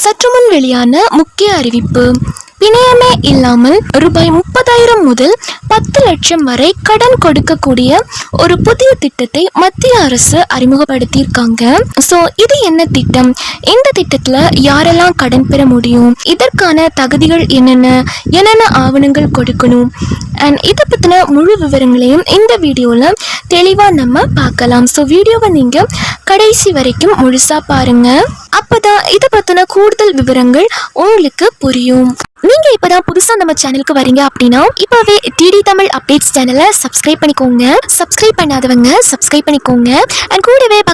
சற்றுமுன் வெளியான முக்கிய அறிவிப்பு. பிணையமே இல்லாமல் ரூபாய் முப்பதாயிரம் முதல் பத்து லட்சம் வரை கடன் கொடுக்கக்கூடிய ஒரு புதிய திட்டத்தை மத்திய அரசு அறிமுகப்படுத்தியிருக்காங்க. ஸோ இது என்ன திட்டம்? இந்த திட்டத்தில் யாரெல்லாம் கடன் பெற முடியும்? இதற்கான தகுதிகள் என்னென்ன? என்னென்ன ஆவணங்கள் கொடுக்கணும்? அண்ட் இதை பற்றின முழு விவரங்களையும் இந்த வீடியோவில் தெளிவாக நம்ம பார்க்கலாம். ஸோ வீடியோவை நீங்கள் கடைசி வரைக்கும் முழுசாக பாருங்கள் அப்பதான் இதை பற்றின கூடுதல் விவரங்கள் உங்களுக்கு புரியும். நீங்கள் இப்போ தான் புதுசாக நம்ம சேனலுக்கு வரீங்க அப்படின்னா இப்போவே டிடி தமிழ் அப்டேட்ஸ் சேனலை சப்ஸ்கிரைப் பண்ணிக்கோங்க. சப்ஸ்கிரைப் பண்ணாதவங்க சப்ஸ்கிரைப் பண்ணிக்கோங்க. அண்ட் கூடவே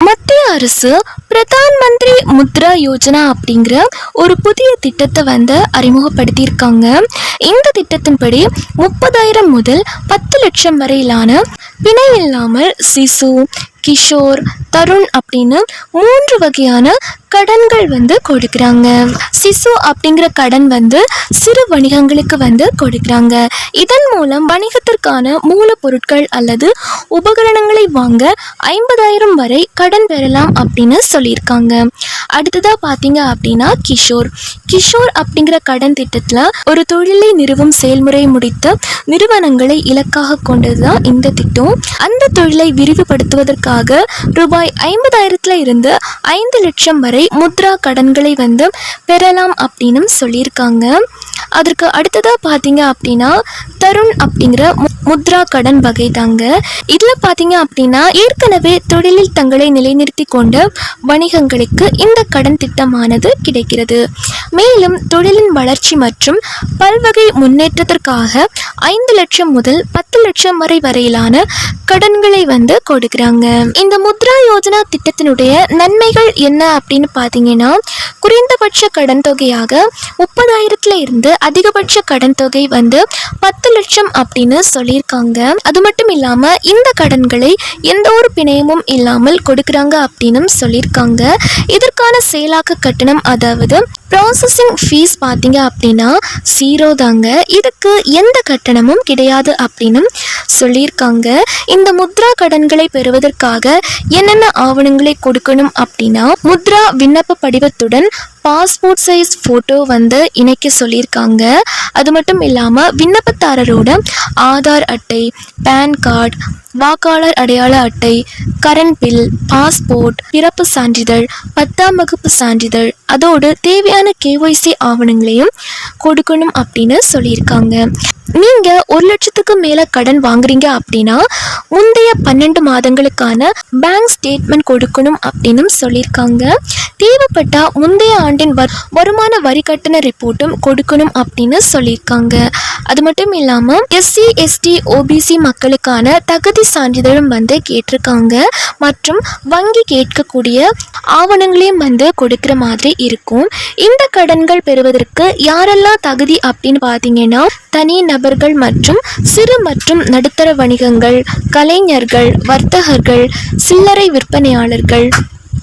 மத்திய அரசு பிரதான் மந்திரி முத்ரா யோஜனா அப்படிங்கிற ஒரு புதிய திட்டத்தை வந்து அறிமுகப்படுத்தியிருக்காங்க. இந்த திட்டத்தின்படி முப்பதாயிரம் முதல் பத்து லட்சம் வரையிலான பிணை இல்லாமல் சிசு கிஷோர் தருண் அப்படின்னு மூன்று வகையான கடன்கள் வந்து கொடுக்குறாங்க. சிசு அப்படிங்கிற கடன் வந்து சிறு வணிகங்களுக்கு வந்து கொடுக்குறாங்க. இதன் மூலம் வணிகத்திற்கான மூலப்பொருட்கள் அல்லது உபகரணங்களை வாங்க ஐம்பதாயிரம் வரை கடன் பெறலாம் அப்படின்னு சொல்லியிருக்காங்க. அடுத்ததாக பார்த்தீங்க அப்படின்னா கிஷோர். கிஷோர் அப்படிங்கிற கடன் திட்டத்தில் ஒரு தொழிலை நிறுவும் செயல்முறை முடித்த நிறுவனங்களை இலக்காக கொண்டது தான் இந்த திட்டம். அந்த தொழிலை விரிவுபடுத்துவதற்காக ரூபாய் ஐம்பதாயிரத்துல இருந்து ஐந்து லட்சம் வரை முத்ரா கடன்களை வந்து பெறலாம் அப்படின்னு சொல்லியிருக்காங்க. அதற்கு அடுத்ததாக பார்த்தீங்க அப்படின்னா தருண் அப்படிங்கிற மு- முத்ரா கடன் வகை தாங்க இதில் பார்த்தீங்க அப்படின்னா ஏற்கனவே தொழிலில் தங்களை நிலைநிறுத்தி கொண்ட வணிகங்களுக்கு இந்த கடன் திட்டமானது கிடைக்கிறது. மேலும் தொழிலின் வளர்ச்சி மற்றும் பல்வகை முன்னேற்றத்திற்காக ஐந்து லட்சம் முதல் பத்து லட்சம் வரை வரையிலான கடன்களை வந்து கொடுக்குறாங்க. இந்த முத்ரா யோஜனா திட்டத்தினுடைய நன்மைகள் என்ன அப்படின்னு பார்த்தீங்கன்னா குறைந்தபட்ச கடன் தொகையாக முப்பதாயிரத்துல இருந்து அதிகபட்ச கடன் தொகை வந்து பத்து லட்சம் அப்படின்னு சொல்லியிருக்காங்க. அது மட்டும் இல்லாம இந்த கடன்களை எந்த ஒரு பிணையமும் இல்லாமல் கொடுக்குறாங்க அப்படின்னு சொல்லியிருக்காங்க. இதற்கான செயலாக்க கட்டணம் அதாவது ப்ராசஸிங் ஃபீஸ் பார்த்தீங்க அப்படின்னா ஜீரோ தாங்க. இதுக்கு எந்த கட்டணமும் கிடையாது அப்படின்னு சொல்லியிருக்காங்க. இந்த முத்ரா கடன்களை பெறுவதற்காக என்னென்ன ஆவணங்களை கொடுக்கணும் அப்படின்னா முத்ரா விண்ணப்ப படிவத்துடன் பாஸ்போர்ட் சைஸ் ஃபோட்டோ வந்து இணைக்க சொல்லியிருக்காங்க. அது மட்டும் இல்லாமல் விண்ணப்பதாரரோட ஆதார் அட்டை பேன் கார்டு வாக்காளர் அடையாள அட்டை கரண்ட் பில் பாஸ்போர்ட் பிறப்பு சான்றிதழ் பத்தாம் வகுப்பு சான்றிதழ் அதோடு தேவையான கேஒய்சி ஆவணங்களையும் கொடுக்கணும் அப்படின்னு சொல்லியிருக்காங்க. நீங்கள் ஒரு லட்சத்துக்கு மேலே கடன் வாங்குறீங்க அப்படின்னா முந்தைய பன்னெண்டு மாதங்களுக்கான பேங்க் ஸ்டேட்மெண்ட் கொடுக்கணும் அப்படின்னு சொல்லியிருக்காங்க. தேவைப்பட்டால் முந்தைய ஆண்டின் வர் வருமான வரி கட்டண ரிப்போர்ட்டும் கொடுக்கணும் அப்படின்னு சொல்லியிருக்காங்க. அது மட்டும் இல்லாமல் எஸ்சி எஸ்டி ஓபிசி மக்களுக்கான தகுதி சான்றிதழும் வந்து கேட்டிருக்காங்க. மற்றும் வங்கி கேட்கக்கூடிய ஆவணங்களையும் வந்து கொடுக்குற மாதிரி இருக்கும். இந்த கடன்கள் பெறுவதற்கு யாரெல்லாம் தகுதி அப்படின்னு பார்த்தீங்கன்னா தனி நபர்கள் மற்றும் சிறு மற்றும் நடுத்தர வணிகங்கள் கலைஞர்கள் வர்த்தகர்கள் சில்லறை விற்பனையாளர்கள்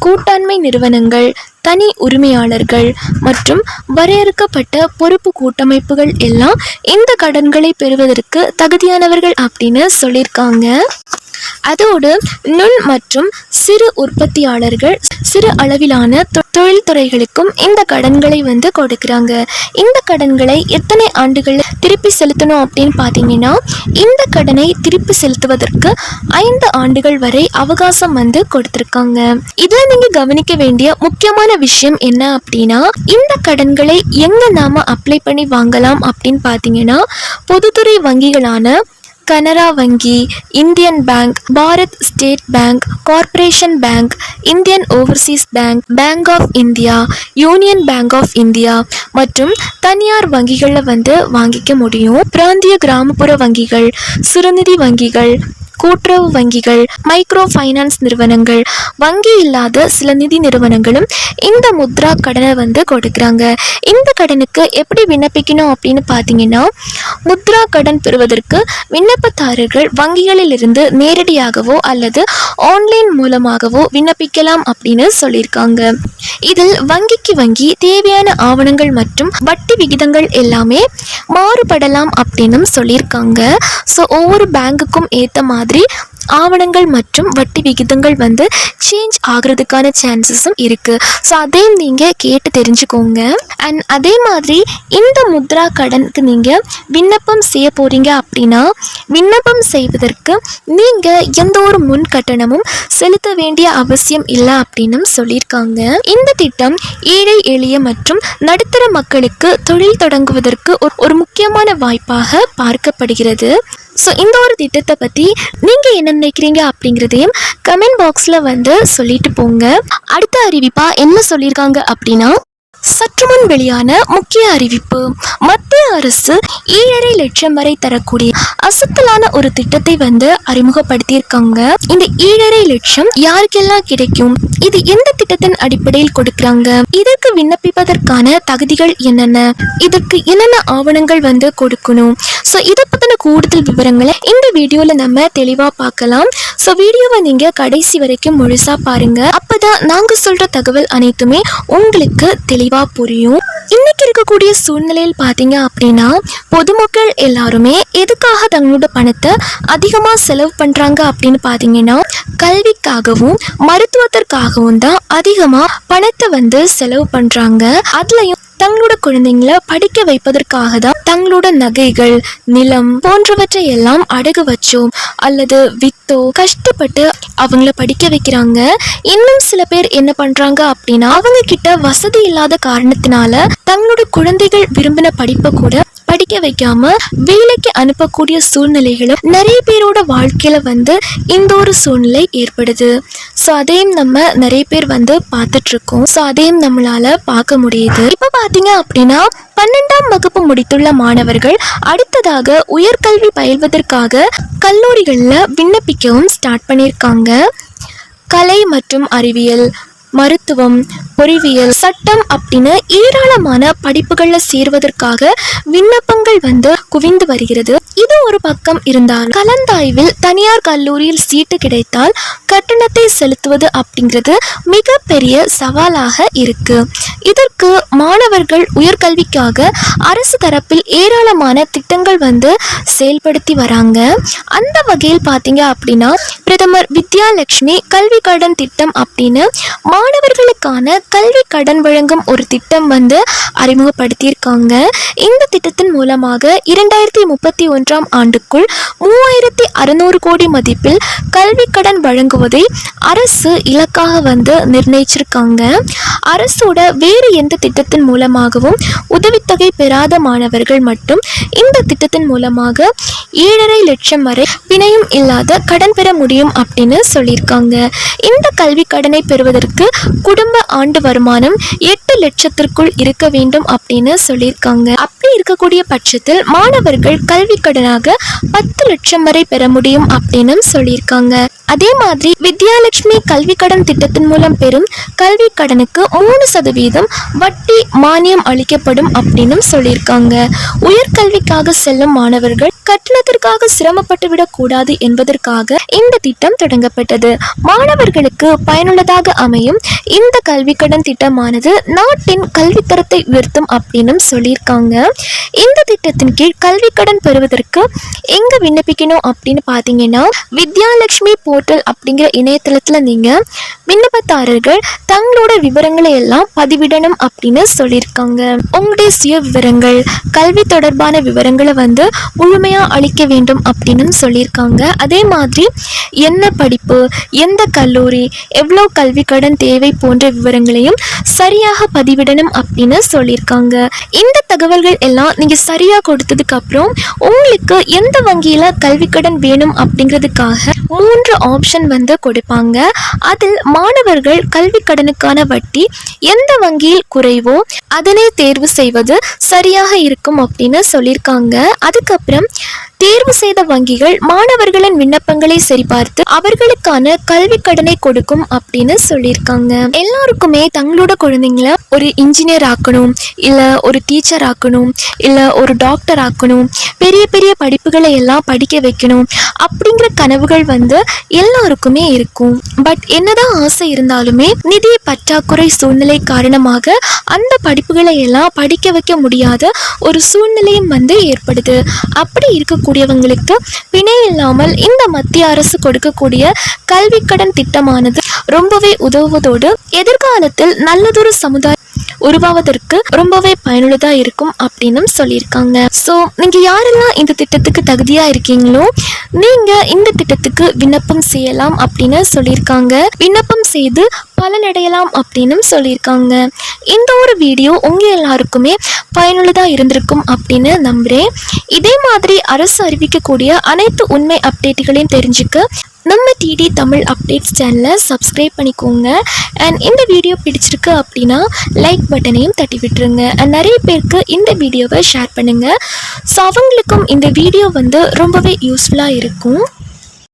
கூட்டாண்மை நிறுவனங்கள் தனி உரிமையாளர்கள் மற்றும் வரையறுக்கப்பட்ட பொறுப்பு கூட்டமைப்புகள் எல்லாம் இந்த கடன்களை பெறுவதற்கு தகுதியானவர்கள் அப்படின்னு சொல்லியிருக்காங்க. அதோடு நுண் மற்றும் சிறு உற்பத்தியாளர்கள் சிறு அளவிலான தொ- தொழில்துறைகளுக்கும் இந்த கடன்களை வந்து கொடுக்குறாங்க. இந்த கடன்களை எத்தனை ஆண்டுகள் திருப்பி செலுத்தணும் அப்படின்னு பார்த்தீங்கன்னா இந்த கடனை திருப்பி செலுத்துவதற்கு ஐந்து ஆண்டுகள் வரை அவகாசம் வந்து கொடுத்துருக்காங்க. இதில் நீங்கள் கவனிக்க வேண்டிய முக்கியமான விஷயம் என்ன அப்படின்னா இந்த கடன்களை எங்கே நாம் அப்ளை பண்ணி வாங்கலாம் அப்படின்னு பார்த்தீங்கன்னா பொதுத்துறை வங்கிகளான கனரா வங்கி Indian bank Bharat state bank corporation bank Indian overseas bank bank of India union bank of India மற்றும் தனியார் வங்கிகளில் வந்து வாங்கிக்க முடியும். பிராந்திய கிராமப்புற வங்கிகள் சுரநிதி வங்கிகள் கூட்டுறவு வங்கிகள் மைக்ரோ ஃபைனான்ஸ் நிறுவனங்கள் வங்கி இல்லாத சில நிதி நிறுவனங்களும் இந்த முத்ரா கடனை வந்து கொடுக்குறாங்க. இந்த கடனுக்கு எப்படி விண்ணப்பிக்கணும் அப்படின்னு பார்த்தீங்கன்னா முத்ரா கடன் பெறுவதற்கு விண்ணப்பதாரர்கள் வங்கிகளிலிருந்து நேரடியாகவோ அல்லது ஆன்லைன் மூலமாகவோ விண்ணப்பிக்கலாம் அப்படின்னு சொல்லியிருக்காங்க. இதில் வங்கிக்கு வங்கி தேவையான ஆவணங்கள் மற்றும் வட்டி விகிதங்கள் எல்லாமே மாறுபடலாம் அப்படின்னும் சொல்லியிருக்காங்க. ஸோ ஒவ்வொரு பேங்குக்கும் ஏற்ற மாதிரி மாதிரி ஆவணங்கள் மற்றும் வட்டி விகிதங்கள் வந்து சேஞ்ச் ஆகிறதுக்கான சான்சஸும் இருக்குது ஸோ அதையும் நீங்கள் கேட்டு தெரிஞ்சுக்கோங்க. அண்ட் அதே மாதிரி இந்த முத்ரா கடனுக்கு நீங்கள் விண்ணப்பம் செய்ய போகிறீங்க அப்படின்னா விண்ணப்பம் செய்வதற்கு நீங்கள் எந்த ஒரு முன் கட்டணமும் செலுத்த வேண்டிய அவசியம் இல்லை அப்படின்னும் சொல்லியிருக்காங்க. இந்த திட்டம் ஏழை எளிய மற்றும் நடுத்தர மக்களுக்கு தொழில் தொடங்குவதற்கு ஒரு- ஒரு முக்கியமான வாய்ப்பாக பார்க்கப்படுகிறது. ஸோ இந்த ஒரு திட்டத்தை பற்றி நீங்கள் என்ன நினைக்கிறீங்க அப்படிங்கிறதையும் கமெண்ட் பாக்ஸில் வந்து சொல்லிட்டு போங்க. அடுத்த அறிவிப்பாக என்ன சொல்லியிருக்காங்க அப்படின்னா சற்று முன் வெளியான முக்கிய அறிவிப்பு. மத்திய அரசு ஏழரை லட்சம் வரை தரக்கூடிய அசத்தலான ஒரு திட்டத்தை வந்து அறிமுகப்படுத்தியிருக்காங்க. இந்த ஏழரை லட்சம் யாருக்கெல்லாம் கிடைக்கும்? இது எந்த திட்டத்தின் அடிப்படையில் கொடுக்கறாங்க? இதற்கு விண்ணப்பிப்பதற்கான தகுதிகள் என்னென்ன? இதற்கு என்னென்ன ஆவணங்கள் வந்து கொடுக்கணும்? ஸோ இதை பற்றின கூடுதல் விவரங்களை இந்த வீடியோவில் நம்ம தெளிவாக பார்க்கலாம். ஸோ வீடியோவை நீங்கள் கடைசி வரைக்கும் முழுசாக பாருங்க. அப்பதான் நாங்கள் சொல்கிற தகவல் அனைத்துமே உங்களுக்கு தெளிவாக புரியும். இன்னைக்கு இருக்கக்கூடிய சூழ்நிலையில் பார்த்தீங்க அப்படின்னா பொதுமக்கள் எல்லாருமே எதுக்காக தங்களோட பணத்தை அதிகமாக செலவு பண்ணுறாங்க அப்படின்னு பார்த்தீங்கன்னா கல்விக்காகவும் மருத்துவத்திற்காகவும் தான் அதிகமாக பணத்தை வந்து செலவு பண்ணுறாங்க அதுலேயும் தங்களோட குழந்தைங்களை படிக்க வைப்பதற்காக தான் தங்களோட நகைகள் நிலம் போன்றவற்றை எல்லாம் அடகு வச்சோ அல்லது வித்தோ கஷ்டப்பட்டு அவங்கள படிக்க வைக்கிறாங்க. இன்னும் சில பேர் என்ன பண்றாங்க அப்படின்னா அவங்க கிட்ட வசதி இல்லாத காரணத்தினால தங்களோட குழந்தைகள் விரும்பின படிப்பை கூட படிக்க வைக்காம வேலைக்கு அனுப்பக்கூடிய சூழ்நிலைகளும் நிறைய பேரோட வாழ்க்கையில வந்து இந்த ஒரு சூழ்நிலை ஏற்படுது. ஸோ அதையும் நம்ம நிறைய பேர் வந்து பார்த்துட்டு இருக்கோம் ஸோ அதையும் நம்மளால பார்க்க முடியுது. இப்போ பார்த்தீங்க அப்படின்னா பன்னெண்டாம் வகுப்பு முடித்துள்ள மாணவர்கள் அடுத்ததாக உயர்கல்வி பயில்வதற்காக கல்லூரிகளில் விண்ணப்பிக்கவும் ஸ்டார்ட் பண்ணியிருக்காங்க. கலை மற்றும் அறிவியல் மருத்துவம் பொறிவியல் சட்டம் அப்படின்னு ஏராளமான படிப்புகளில் சேர்வதற்காக விண்ணப்பங்கள் வந்து குவிந்து வருகிறது. இது ஒரு பக்கம் இருந்தால் கலந்தாய்வில் தனியார் கல்லூரியில் சீட்டு கிடைத்தால் கட்டணத்தை செலுத்துவது அப்படிங்கிறது மிகப்பெரிய சவாலாக இருக்கு. இதற்கு மாணவர்கள் உயர்கல்விக்காக அரசு தரப்பில் ஏராளமான திட்டங்கள் வந்து செயல்படுத்தி வராங்க. அந்த வகையில் பார்த்தீங்க அப்படின்னா பிரதமர் வித்யாலட்சுமி கல்வி கடன் திட்டம் அப்படின்னு மாணவர்களுக்கான கல்வி கடன் வழங்கும் ஒரு திட்டம் வந்து அறிமுகப்படுத்தியிருக்காங்க. இந்த திட்டத்தின் மூலமாக இரண்டாயிரத்தி முப்பத்தி ஒன்றாம் ஆண்டுக்குள் மூவாயிரத்தி அறுநூறு கோடி மதிப்பில் கல்வி கடன் வழங்குவதை அரசு இலக்காக வந்து நிர்ணயிச்சிருக்காங்க. அரசோட வேறு எந்த திட்டத்தின் மூலமாகவும் உதவித்தொகை பெறாத மாணவர்கள் மட்டும் இந்த திட்டத்தின் மூலமாக ஏழரை லட்சம் வரை பிணையும் இல்லாத கடன் பெற முடியும் அப்படின்னு சொல்லியிருக்காங்க. இந்த கல்வி கடனை பெறுவதற்கு குடும்ப ஆண்டு வருமானம் எட்டு லட்சத்திற்குள் இருக்க வேண்டும் அப்படின்னு சொல்லியிருக்காங்க. அப்படி இருக்கக்கூடிய பட்சத்தில் மாணவர்கள் கல்வி கடனாக பத்து லட்சம் வரை பெற முடியும் அப்படின்னு சொல்லியிருக்காங்க. அதே மாதிரி வித்யாலட்சுமி கல்வி கடன் திட்டத்தின் மூலம் பெறும் கல்வி கடனுக்கு மூணு சதவீதம் வட்டி மானியம் அளிக்கப்படும் அப்படின்னு சொல்லியிருக்காங்க. உயர்கல்விக்காக செல்லும் மாணவர்கள் கட்டணத்திற்காக சிரமப்பட்டு விடக்கூடாது என்பதற்காக இந்த திட்டம் தொடங்கப்பட்டது. மாணவர்களுக்கு பயனுள்ளதாக அமையும் இந்த கல்வி கடன் திட்டமானது நாட்டின் கல்வித்தரத்தை உயர்த்தும் அப்படின்னு சொல்லியிருக்காங்க. இந்த திட்டத்தின் கீழ் கல்வி கடன் பெறுவதற்கு எங்க விண்ணப்பிக்கணும் அப்படின்னு பார்த்தீங்கன்னா வித்யாலட்சுமி போர்ட்டல் அப்படிங்கிற இணையதளத்தில் நீங்கள் விண்ணப்பதாரர்கள் தங்களோட விவரங்களை எல்லாம் பதிவிடணும் அப்படின்னு சொல்லியிருக்காங்க. உங்களுடைய சுய விவரங்கள் கல்வி தொடர்பான விவரங்களை வந்து முழுமையாக அளிக்க வேண்டும் அப்படின்னு சொல்லியிருக்காங்க. அதே மாதிரி என்ன படிப்பு எந்த கல்லூரி எவ்வளோ கல்வி கடன் தேவை போன்ற விவரங்களையும் சரியாக பதிவிடணும் அப்படின்னு சொல்லியிருக்காங்க. இந்த தகவல்கள் எல்லாம் நீங்க சரியாக கொடுத்ததுக்கு அப்புறம் உங்களுக்கு எந்த வங்கியில் கல்வி கடன் வேணும் அப்படிங்கிறதுக்காக மூன்று ஆப்ஷன் வந்து கொடுப்பாங்க. அதில் மாணவர்கள் கல்வி கடனுக்கான வட்டி எந்த வங்கியில் குறைவோ அதனை தேர்வு செய்வது சரியாக இருக்கும் அப்படின்னு சொல்லியிருக்காங்க. அதுக்கப்புறம் தேர்வு செய்த வங்கிகள் மாணவர்களின் விண்ணப்பங்களை சரிபார்த்து அவர்களுக்கான கல்வி கடனை கொடுக்கும் அப்படின்னு சொல்லியிருக்காங்க. எல்லாருக்குமே தங்களோட குழந்தைங்கள ஒரு இன்ஜினியர் ஆக்கணும் இல்லை ஒரு டீச்சர் ஆக்கணும் இல்லை ஒரு டாக்டர் ஆக்கணும் பெரிய பெரிய படிப்புகளை எல்லாம் படிக்க வைக்கணும் அப்படிங்கிற கனவுகள் வந்து எல்லாருக்குமே இருக்கும். பட் என்னதான் ஆசை இருந்தாலுமே நிதி பற்றாக்குறை சூழ்நிலை காரணமாக அந்த படிப்புகளை எல்லாம் படிக்க வைக்க முடியாத ஒரு சூழ்நிலையும் வந்து ஏற்படுது. அப்படி இருக்கக்கூடியவங்களுக்கு பிணை இல்லாமல் இந்த மத்திய அரசு கொடுக்கக்கூடிய கல்வி கடன் திட்டமானது ரொம்பவே உதவுவதோடு எதிர்காலத்தில் நல்லதொரு சமுதாயம் உருவாவதற்கு ரொம்பவே பயனுள்ளதா இருக்கும் அப்படின்னும் சொல்லியிருக்காங்க. ஸோ நீங்க யாரெல்லாம் இந்த திட்டத்துக்கு தகுதியா இருக்கீங்களோ நீங்க இந்த திட்டத்துக்கு விண்ணப்பம் செய்யலாம் அப்படின்னு சொல்லியிருக்காங்க. விண்ணப்பம் செய்து பலனடையலாம் அப்படின்னும் சொல்லியிருக்காங்க. இந்த ஒரு வீடியோ உங்க எல்லாருக்குமே பயனுள்ளதாக இருந்திருக்கும் அப்படின்னு நம்புறேன். இதே மாதிரி அரசு அறிவிக்கக்கூடிய அனைத்து உண்மை அப்டேட்டுகளையும் தெரிஞ்சுக்க நம்ம டிடி தமிழ் அப்டேட்ஸ் சேனலை சப்ஸ்கிரைப் பண்ணிக்கோங்க. அண்ட் இந்த வீடியோ பிடிச்சிருக்கு அப்படின்னா லைக் பட்டனையும் தட்டி விட்டுருங்க. அண்ட் நிறைய பேருக்கு இந்த வீடியோவை ஷேர் பண்ணுங்கள் ஸோ அவங்களுக்கும் இந்த வீடியோ வந்து ரொம்பவே யூஸ்ஃபுல்லாக இருக்கும்.